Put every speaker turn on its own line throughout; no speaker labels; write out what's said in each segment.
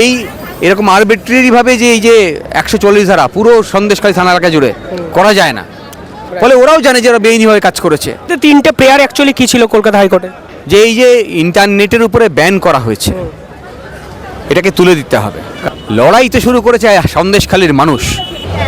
এই এরকম আরবিট্রারিভাবে যে এই যে একশো চল্লিশ ধারা পুরো সন্দেশকারী থানা এলাকা জুড়ে করা যায় না। ফলে ওরাও জানে যে ওরা বেআইনিভাবে কাজ করেছে।
তিনটে প্রেয়ার অ্যাকচুয়ালি কী ছিল কলকাতা হাইকোর্টে?
যে এই যে ইন্টারনেটের উপরে ব্যান করা হয়েছে এটাকে তুলে দিতে হবে। লড়াই তো শুরু করেছে সন্দেশখালীর মানুষ।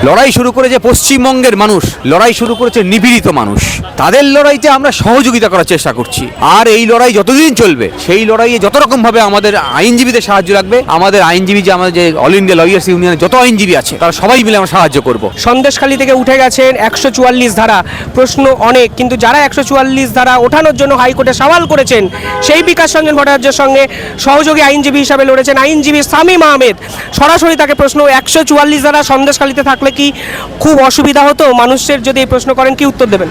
লড়াই শুরু করেছে পশ্চিমবঙ্গের মানুষ, লড়াই শুরু করেছে নিপীড়িত মানুষ। তাদের লড়াইতে আমরা সহযোগিতা করার চেষ্টা করছি। আর এই লড়াই যতদিন চলবে, সেই লড়াইয়ে যত রকম ভাবে আমাদের আইনজীবীদের সাহায্য লাগবে, আমাদের আইনজীবী যে আমাদের যে অল ইন্ডিয়া লয়ার্স ইউনিয়নের যত আইনজীবী আছে, তারা সবাই মিলে আমরা সাহায্য করব।
সন্দেশখালী থেকে উঠে গেছেন একশো চুয়াল্লিশ ধারা। প্রশ্ন অনেক, কিন্তু যারা একশো চুয়াল্লিশ ধারা ওঠানোর জন্য হাইকোর্টে সওয়াল করেছেন, সেই বিকাশ রঞ্জন ভট্টাচার্যের সঙ্গে সহযোগী আইনজীবী হিসাবে লড়েছেন আইনজীবী সামিম আহমেদ। সরাসরি তাকে প্রশ্ন, একশো চুয়াল্লিশ ধারা সন্দেশখালীতে থাকলে কি খুব অসুবিধা হতো? মানুষের যদি এই প্রশ্ন করেন কি উত্তর দেবেন?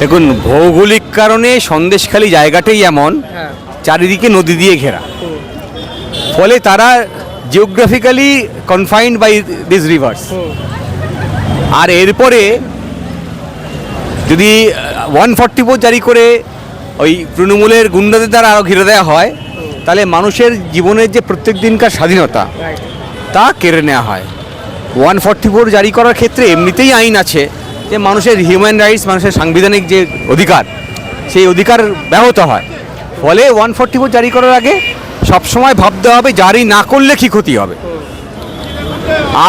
দেখুন ভৌগোলিক কারণে সন্দেশখালী জায়গাটাই এমন চারিদিকে নদী দিয়ে ঘেরা। ফলে তারা geographically confined by this rivers আর এরপরে যদি ওয়ান ফর্টি ফোর জারি করে ওই তৃণমূলের গুন্ডাদের দ্বারা আরও ঘিরে দেওয়া হয় তাহলে মানুষের জীবনের যে প্রত্যেক দিনকার স্বাধীনতা তা কেড়ে নেওয়া হয়। ওয়ান ফর্টি ফোর জারি করার ক্ষেত্রে এমনিতেই আইন আছে যে মানুষের হিউম্যান রাইটস, মানুষের সাংবিধানিক যে অধিকার, সেই অধিকার ব্যাহত হয়। ফলে ওয়ান ফর্টি ফোর জারি করার আগে সবসময় ভাবতে হবে জারি না করলে কী ক্ষতি হবে।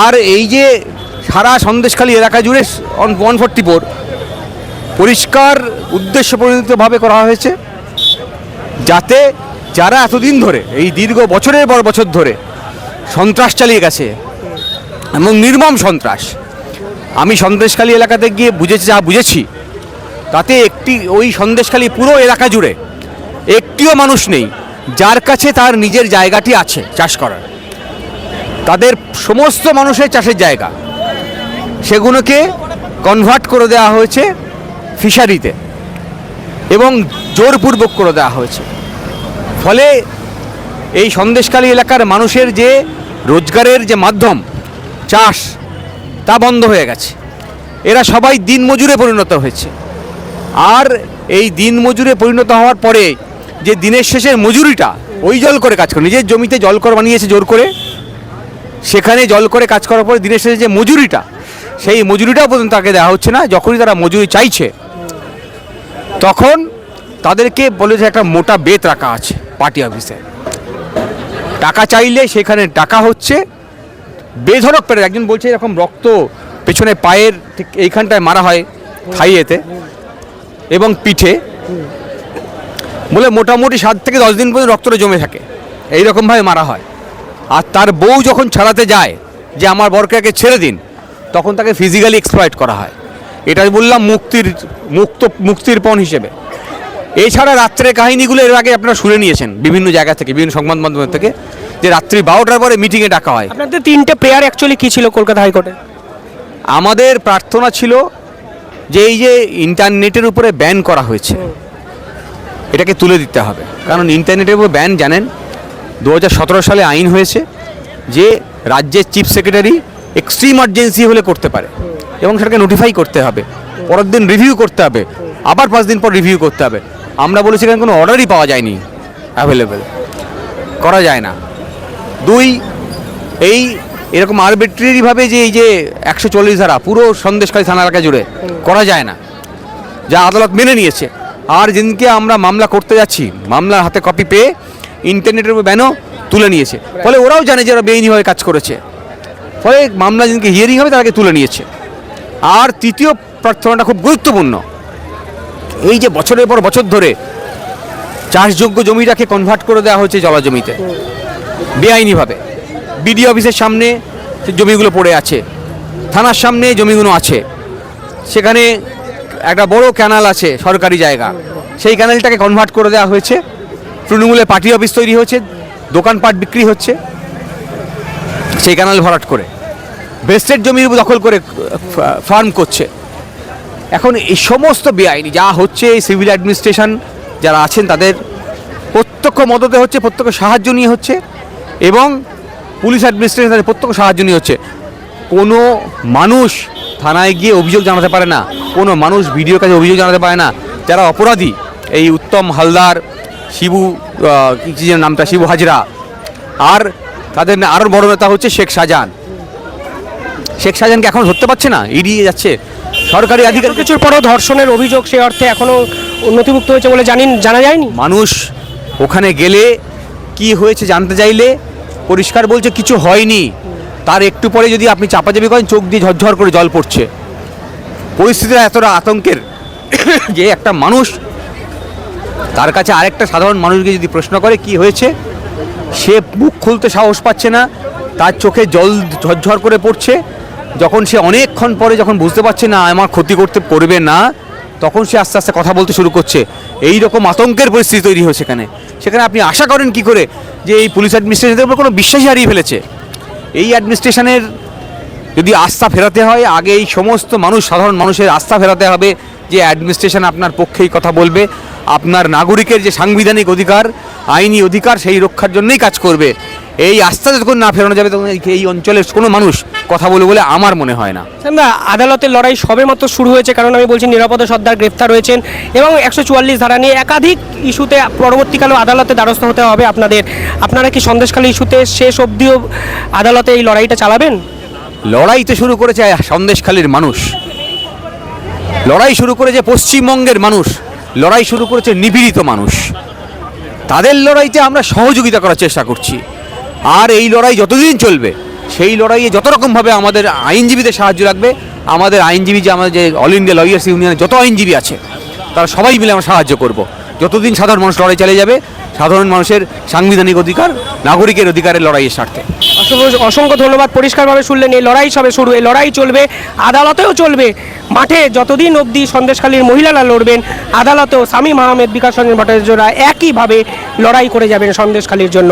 আর এই যে সারা সন্দেশখালী এলাকা জুড়ে ওয়ান ফর্টি ফোর পরিষ্কার উদ্দেশ্য পরিণতভাবে করা হয়েছে, যাতে যারা এতদিন ধরে, এই দীর্ঘ বছরের পর বছর ধরে সন্ত্রাস চালিয়ে গেছে এবং নির্মম সন্ত্রাস। আমি সন্দেশখালী এলাকাতে গিয়ে বুঝেছি, যা বুঝেছি, তাতে একটি, ওই সন্দেশখালী পুরো এলাকা জুড়ে একটিও মানুষ নেই, যার কাছে তার নিজের জায়গাটি আছে চাষ করার। তাদের সমস্ত মানুষের চাষের জায়গা। সেগুলোকে কনভার্ট করে দেওয়া হয়েছে ফিশারিতে এবং জোরপূর্বক করে দেওয়া হয়েছে। ফলে এই সন্দেশখালী এলাকার মানুষের যে রোজগারের যে মাধ্যম চাষ তা বন্ধ হয়ে গেছে। এরা সবাই দিনমজুরে পরিণত হয়েছে। আর এই দিনমজুরে পরিণত হওয়ার পরে যে দিনের শেষের মজুরিটা, ওই জল করে কাজ করে, নিজের জমিতে জল কর বানিয়েছে জোর করে, সেখানে জল করে কাজ করার পরে দিনের শেষে যে মজুরিটা, সেই মজুরিটাও পর্যন্ত তাকে দেওয়া হচ্ছে না। যখনই তারা মজুরি চাইছে, তখন তাদেরকে বলে যে একটা মোটা বেত রাখা আছে পার্টি অফিসে। টাকা চাইলে সেখানে টাকা হচ্ছে বেধরক পেরে একজন বলছে এরকম রক্ত পেছনে পায়ের ঠিক এইখানটায় মারা হয় থাইয়েতে এবং পিঠে। বলে মোটামুটি সাত থেকে দশ দিন পর্যন্ত রক্তটা জমে থাকে, এইরকমভাবে মারা হয়। আর তার বউ যখন ছাড়াতে যায় যে আমার বরকাকে ছেড়ে দিন, তখন তাকে ফিজিক্যালি এক্সপ্লয়েট করা হয়। এটা বললাম মুক্তির, মুক্ত, মুক্তির পণ হিসেবে। এছাড়া রাত্রের কাহিনীগুলো এর আগে আপনারা শুনে নিয়েছেন বিভিন্ন জায়গা থেকে বিভিন্ন সংবাদ মাধ্যম থেকে যে রাত্রি বারোটার পরে মিটিংয়ে ডাকা হয়।
আপনাদের তিনটে প্রেয়ার অ্যাকচুয়ালি কী ছিল কলকাতা হাইকোর্টে?
আমাদের প্রার্থনা ছিল যে এই যে ইন্টারনেটের উপরে ব্যান করা হয়েছে এটাকে তুলে দিতে হবে। কারণ ইন্টারনেটের উপর ব্যান জানেন দু হাজার সতেরো সালে আইন হয়েছে যে রাজ্যের চিফ সেক্রেটারি এক্সট্রিম আর্জেন্সি হলে করতে পারে এবং সেটাকে নোটিফাই করতে হবে। পরের দিন রিভিউ করতে হবে। আবার পাঁচ দিন পর রিভিউ করতে হবে। আমরা বলেছি এখানে কোনো অর্ডারই পাওয়া যায়নি অ্যাভেলেবেল করা যায় না। দুই, এই এরকম আরবিট্রারিভাবে যে এই যে একশো চল্লিশ ধারা, পুরো সন্দেশকারী থানা এলাকা জুড়ে করা যায় না। যা আদালত মেনে নিয়েছে। আর যেদিনকে আমরা মামলা করতে যাচ্ছি, মামলার হাতে কপি পেয়ে ইন্টারনেটের উপর ব্যানও তুলে নিয়েছে। ফলে ওরাও জানে যে ওরা বেআইনিভাবে কাজ করেছে। ফলে মামলা যেদিনকে হিয়ারিং হবে তাদেরকে তুলে নিয়েছে। আর তৃতীয় প্রার্থনাটা খুব গুরুত্বপূর্ণ। এই যে বছরের পর বছর ধরে চাষযোগ্য জমিটাকে কনভার্ট করে দেওয়া হয়েছে জলা জমিতে বেআইনিভাবে বিডি অফিসের সামনে জমিগুলো পড়ে আছে, থানার সামনে জমিগুলো আছে, সেখানে একটা বড় ক্যানাল আছে সরকারি জায়গা। সেই ক্যানালটাকে কনভার্ট করে দেওয়া হয়েছে। তৃণমূলের পার্টি অফিস তৈরি হয়েছে, দোকানপাট বিক্রি হচ্ছে, সেই ক্যানাল ভরাট করে। বেস্টের জমির দখল করে ফার্ম করছে। এখন এই সমস্ত বেআইনি, যা হচ্ছে এই সিভিল অ্যাডমিনিস্ট্রেশন, যারা আছেন তাদের প্রত্যক্ষ মদতে হচ্ছে, প্রত্যক্ষ সাহায্য নিয়ে হচ্ছে এবং পুলিশ অ্যাডমিনিস্ট্রেশন তাদের প্রত্যক্ষ সাহায্য নিয়ে হচ্ছে। কোনো মানুষ থানায় গিয়ে অভিযোগ জানাতে পারে না, কোনো মানুষ ভিডিওর কাছে অভিযোগ জানাতে পারে না। যারা অপরাধী, এই উত্তম হালদার, শিবু কি যেন নামটা, শিবু হাজরা, আর তাদের আরও বড় নেতা হচ্ছে শেখ শাহজাহান। শেখ শাহজাহানকে এখন ধরতে পারছে না এড়িয়ে যাচ্ছে। সরকারি আধিকারিক
কিছুর পরও ধর্ষণের অভিযোগ সে অর্থে এখনও নথিভুক্ত হয়েছে বলে জানিন জানা যায়নি?
মানুষ ওখানে গেলে কি হয়েছে জানতে চাইলে পরিষ্কার বলছে কিছু হয়নি। তার একটু পরে যদি আপনি চাপাচাপি করেন চোখ দিয়ে ঝরঝর করে জল পড়ছে। পরিস্থিতিটা এতটা আতঙ্কের যে একটা মানুষ তার কাছে আরেকটা সাধারণ মানুষকে যদি প্রশ্ন করে কি হয়েছে সে মুখ খুলতে সাহস পাচ্ছে না তার চোখে জল ঝরঝর করে পড়ছে যখন সে অনেকক্ষণ পরে যখন বুঝতে পারছে না, আমার ক্ষতি করতে পারবে না, তখন সে আস্তে আস্তে কথা বলতে শুরু করছে। এই রকম আতঙ্কের পরিস্থিতি তৈরি হয়েছে সেখানে সেখানে আপনি আশা করেন কি করে? যে এই পুলিশ অ্যাডমিনিস্ট্রেশনের উপর কোনো বিশ্বাসই হারিয়ে ফেলেছে? এই অ্যাডমিনিস্ট্রেশনের যদি আস্থা ফেরাতে হয়, আগে এই সমস্ত মানুষ, সাধারণ মানুষের আস্থা ফেরাতে হবে যে অ্যাডমিনিস্ট্রেশন আপনার পক্ষেই কথা বলবে। আপনার নাগরিকের যে সাংবিধানিক অধিকার, আইনি অধিকার, সেই রক্ষার জন্যই কাজ করবে। এই আস্থা যতক্ষণ না ফেরানো যাবে তখন এই- অঞ্চলের কোনো মানুষ কথা বলবে বলে আমার মনে হয় না।
না আদালতের লড়াই সবেমাত্র শুরু হয়েছে কারণ আমি বলছি নিরাপদ সর্দার গ্রেফতার হয়েছেন এবং একশো চুয়াল্লিশ ধারা নিয়ে একাধিক ইস্যুতে পরবর্তীকালেও আদালতে দ্বারস্থ হতে হবে আপনাদের। আপনারা কি সন্দেশখালী ইস্যুতে শেষ অবধিও আদালতে এই লড়াইটা চালাবেন?
লড়াই তো শুরু করেছে সন্দেশখালীর মানুষ। লড়াই শুরু করেছে পশ্চিমবঙ্গের মানুষ। লড়াই শুরু করেছে নিপীড়িত মানুষ। তাদের লড়াইতে আমরা সহযোগিতা করার চেষ্টা করছি। আর এই লড়াই যতদিন চলবে, সেই লড়াইয়ে যত রকমভাবে আমাদের আইনজীবীদের সাহায্য লাগবে, আমাদের আইনজীবী যে আমাদের যে অল ইন্ডিয়া লয়ার্স ইউনিয়নের যত আইনজীবী আছে, তারা সবাই মিলে আমরা সাহায্য করব। যতদিন সাধারণ মানুষ লড়াই চালিয়ে যাবে, সাধারণ মানুষের সাংবিধানিক অধিকার, নাগরিকের অধিকারের লড়াইয়ের স্বার্থে।
অসংখ্য ধন্যবাদ, পরিষ্কারভাবে শুনলেন, এই লড়াই সবে শুরু, এই লড়াই চলবে, আদালতেও চলবে। মাঠে যতদিন অবধি সন্দেশখালীর মহিলারা লড়বেন, আদালতেও শামীম আহমেদ বিকাশ রঞ্জন ভট্টাচার্যরা একইভাবে লড়াই করে যাবেন সন্দেশখালীর জন্য।